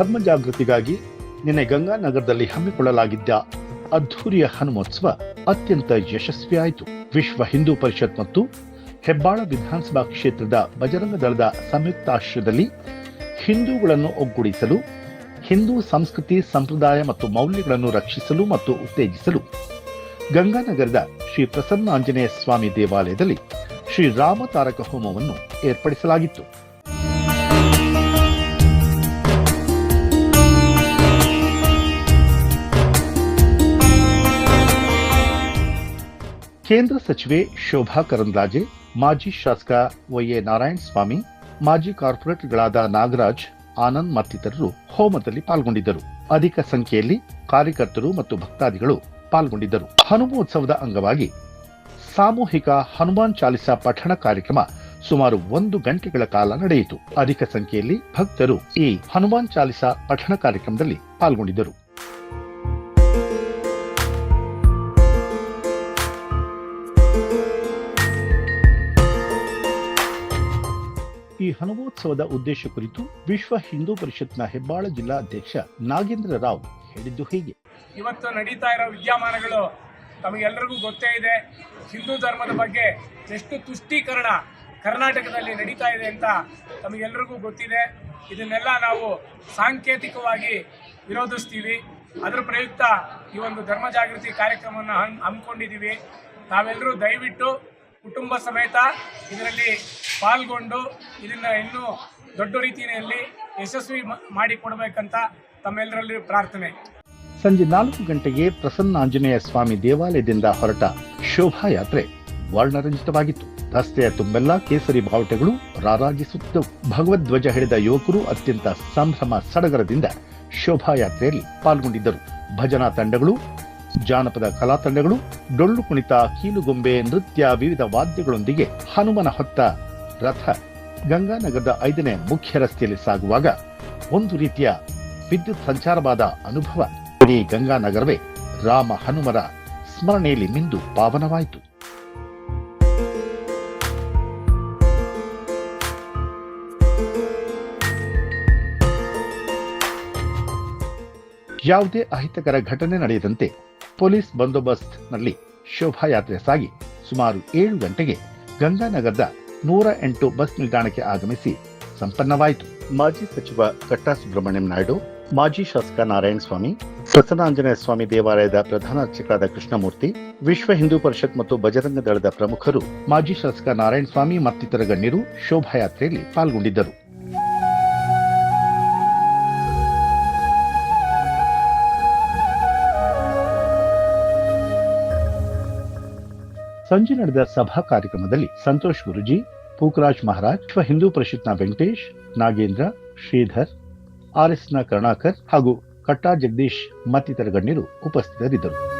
ಧರ್ಮ ಜಾಗೃತಿಗಾಗಿ ನಿನ್ನೆ ಗಂಗಾನಗರದಲ್ಲಿ ಹಮ್ಮಿಕೊಳ್ಳಲಾಗಿದ್ದ ಅದ್ಧೂರಿಯ ಹನುಮೋತ್ಸವ ಅತ್ಯಂತ ಯಶಸ್ವಿಯಾಯಿತು. ವಿಶ್ವ ಹಿಂದೂ ಪರಿಷತ್ ಮತ್ತು ಹೆಬ್ಬಾಳ ವಿಧಾನಸಭಾ ಕ್ಷೇತ್ರದ ಬಜರಂಗ ದಳದ ಸಂಯುಕ್ತಾಶ್ರಯದಲ್ಲಿ ಹಿಂದೂಗಳನ್ನು ಒಗ್ಗೂಡಿಸಲು, ಹಿಂದೂ ಸಂಸ್ಕೃತಿ, ಸಂಪ್ರದಾಯ ಮತ್ತು ಮೌಲ್ಯಗಳನ್ನು ರಕ್ಷಿಸಲು ಮತ್ತು ಉತ್ತೇಜಿಸಲು ಗಂಗಾನಗರದ ಶ್ರೀ ಪ್ರಸನ್ನ ಆಂಜನೇಯ ಸ್ವಾಮಿ ದೇವಾಲಯದಲ್ಲಿ ಶ್ರೀ ರಾಮ ತಾರಕ ಹೋಮವನ್ನು ಏರ್ಪಡಿಸಲಾಗಿತ್ತು. ಕೇಂದ್ರ ಸಚಿವೆ ಶೋಭಾ ಕರಂದ್ಲಾಜೆ, ಮಾಜಿ ಶಾಸಕ ವೈಎ ನಾರಾಯಣ ಸ್ವಾಮಿ ಮಾಜಿ ಕಾರ್ಪೊರೇಟರ್ಗಳಾದ ನಾಗರಾಜ್, ಆನಂದ್ ಮತ್ತಿತರರು ಹೋಮದಲ್ಲಿ ಪಾಲ್ಗೊಂಡಿದ್ದರು. ಅಧಿಕ ಸಂಖ್ಯೆಯಲ್ಲಿ ಕಾರ್ಯಕರ್ತರು ಮತ್ತು ಭಕ್ತಾದಿಗಳು ಪಾಲ್ಗೊಂಡಿದ್ದರು. ಹನುಮೋತ್ಸವದ ಅಂಗವಾಗಿ ಸಾಮೂಹಿಕ ಹನುಮಾನ್ ಚಾಲಿಸಾ ಪಠಣ ಕಾರ್ಯಕ್ರಮ ಸುಮಾರು ಒಂದು ಗಂಟೆಗಳ ಕಾಲ ನಡೆಯಿತು. ಅಧಿಕ ಸಂಖ್ಯೆಯಲ್ಲಿ ಭಕ್ತರು ಈ ಹನುಮಾನ್ ಚಾಲಿಸಾ ಪಠಣ ಕಾರ್ಯಕ್ರಮದಲ್ಲಿ ಪಾಲ್ಗೊಂಡಿದ್ದರು. ಈ ಹನುಮೋತ್ಸವದ ಉದ್ದೇಶ ಕುರಿತು ವಿಶ್ವ ಹಿಂದೂ ಪರಿಷತ್ನ ಹೆಬ್ಬಾಳ ಜಿಲ್ಲಾ ಅಧ್ಯಕ್ಷ ನಾಗೇಂದ್ರ ರಾವ್ ಹೇಳಿದ್ದು ಹೀಗೆ. ಇವತ್ತು ನಡೀತಾ ಇರೋ ವಿದ್ಯಮಾನಗಳು ತಮಗೆಲ್ಲರಿಗೂ ಗೊತ್ತೇ ಇದೆ. ಹಿಂದೂ ಧರ್ಮದ ಬಗ್ಗೆ ಎಷ್ಟು ತುಷ್ಟೀಕರಣ ಕರ್ನಾಟಕದಲ್ಲಿ ನಡೀತಾ ಇದೆ ಅಂತ ತಮಗೆಲ್ಲರಿಗೂ ಗೊತ್ತಿದೆ. ಇದನ್ನೆಲ್ಲ ನಾವು ಸಾಂಕೇತಿಕವಾಗಿ ವಿರೋಧಿಸ್ತೀವಿ. ಅದರ ಪ್ರಯುಕ್ತ ಈ ಒಂದು ಧರ್ಮ ಜಾಗೃತಿ ಕಾರ್ಯಕ್ರಮವನ್ನು ಹಮ್ ಹಮ್ಮಿಕೊಂಡಿದ್ದೀವಿ. ತಾವೆಲ್ಲರೂ ದಯವಿಟ್ಟು ಕುಟುಂಬ ಸಮೇತ ಇದರಲ್ಲಿ ಪಾಲ್ಗೊಂಡು ಇದನ್ನ ಇನ್ನು ದೊಡ್ಡ ರೀತಿಯಲ್ಲಿ ಯಶಸ್ವಿ ಮಾಡಿಕೊಡ್ಬೇಕಂತ ತಮ್ಮೆಲ್ಲರಲ್ಲಿ ಪ್ರಾರ್ಥನೆ. ಸಂಜೆ ನಾಲ್ಕು ಗಂಟೆಗೆ ಪ್ರಸನ್ನ ಆಂಜನೇಯ ಸ್ವಾಮಿ ದೇವಾಲಯದಿಂದ ಹೊರಟ ಶೋಭಾಯಾತ್ರೆ ವರ್ಣರಂಜಿತವಾಗಿತ್ತು. ರಸ್ತೆಯ ತುಂಬೆಲ್ಲ ಕೇಸರಿ ಬಾವುಟಗಳು ರಾರಾಜಿಸುತ್ತಿದ್ದವು. ಭಗವದ್ವಜ ಹಿಡಿದ ಯುವಕರು ಅತ್ಯಂತ ಸಂಭ್ರಮ ಸಡಗರದಿಂದ ಶೋಭಾಯಾತ್ರೆಯಲ್ಲಿ ಪಾಲ್ಗೊಂಡಿದ್ದರು. ಭಜನಾ ತಂಡಗಳು, ಜಾನಪದ ಕಲಾ ತಂಡಗಳು, ಡೊಳ್ಳು ಕುಣಿತ, ಕೀಲುಗೊಂಬೆ, ನೃತ್ಯ, ವಿವಿಧ ವಾದ್ಯಗಳೊಂದಿಗೆ ಹನುಮನ ಹೊತ್ತ ರಥ ಗಂಗಾನಗರದ ಐದನೇ ಮುಖ್ಯ ರಸ್ತೆಯಲ್ಲಿ ಸಾಗುವಾಗ ಒಂದು ರೀತಿಯ ವಿದ್ಯುತ್ ಸಂಚಾರವಾದ ಅನುಭವ. ಇಡೀ ಗಂಗಾನಗರವೇ ರಾಮ ಹನುಮರ ಸ್ಮರಣೆಯಲ್ಲಿ ಮಿಂದು ಪಾವನವಾಯಿತು. ಯಾವುದೇ ಅಹಿತಕರ ಘಟನೆ ನಡೆಯದಂತೆ ಪೊಲೀಸ್ ಬಂದೋಬಸ್ತ್ನಲ್ಲಿ ಶೋಭಾಯಾತ್ರೆ ಸಾಗಿ ಸುಮಾರು ಏಳು ಗಂಟೆಗೆ ಗಂಗಾನಗರದ ನೂರ ಎಂಟು ಬಸ್ ನಿಲ್ದಾಣಕ್ಕೆ ಆಗಮಿಸಿ. ಸಂಪನ್ನವಾಯಿತು. ಮಾಜಿ ಸಚಿವ ಕಟ್ಟಾ ಸುಬ್ರಹ್ಮಣ್ಯಂ ನಾಯ್ಡು ಮಾಜಿ ಶಾಸಕ ನಾರಾಯಣ ಸ್ವಾಮಿ ಪ್ರಸನ್ನಾಂಜನೇಯ ಸ್ವಾಮಿ ದೇವಾಲಯದ ಪ್ರಧಾನ ಅರ್ಚಕರಾದ ಕೃಷ್ಣಮೂರ್ತಿ ವಿಶ್ವ ಹಿಂದೂ ಪರಿಷತ್ ಮತ್ತು ಬಜರಂಗ ದಳದ ಪ್ರಮುಖರು ಮಾಜಿ ಶಾಸಕ ನಾರಾಯಣ ಸ್ವಾಮಿ ಮತ್ತಿತರ ಗಣ್ಯರು ಶೋಭಾಯಾತ್ರೆಯಲ್ಲಿ ಪಾಲ್ಗೊಂಡಿದ್ದರು. ಸಂಜೆ ನಡೆದ ಸಭಾ ಕಾರ್ಯಕ್ರಮದಲ್ಲಿ ಸಂತೋಷ್ ಗುರುಜಿ, ಪೂಕರಾಜ್ ಮಹಾರಾಜ್ ವಿಶ್ವ ಹಿಂದೂ ಪರಿಷತ್ನ ವೆಂಕಟೇಶ್, ನಾಗೇಂದ್ರ, ಶ್ರೀಧರ್ ಆರ್ಎಸ್ನ ಕರುಣಾಕರ್ ಹಾಗೂ ಕಟ್ಟಾ ಜಗದೀಶ್ ಮತ್ತಿತರ ಗಣ್ಯರು ಉಪಸ್ಥಿತರಿದ್ದರು.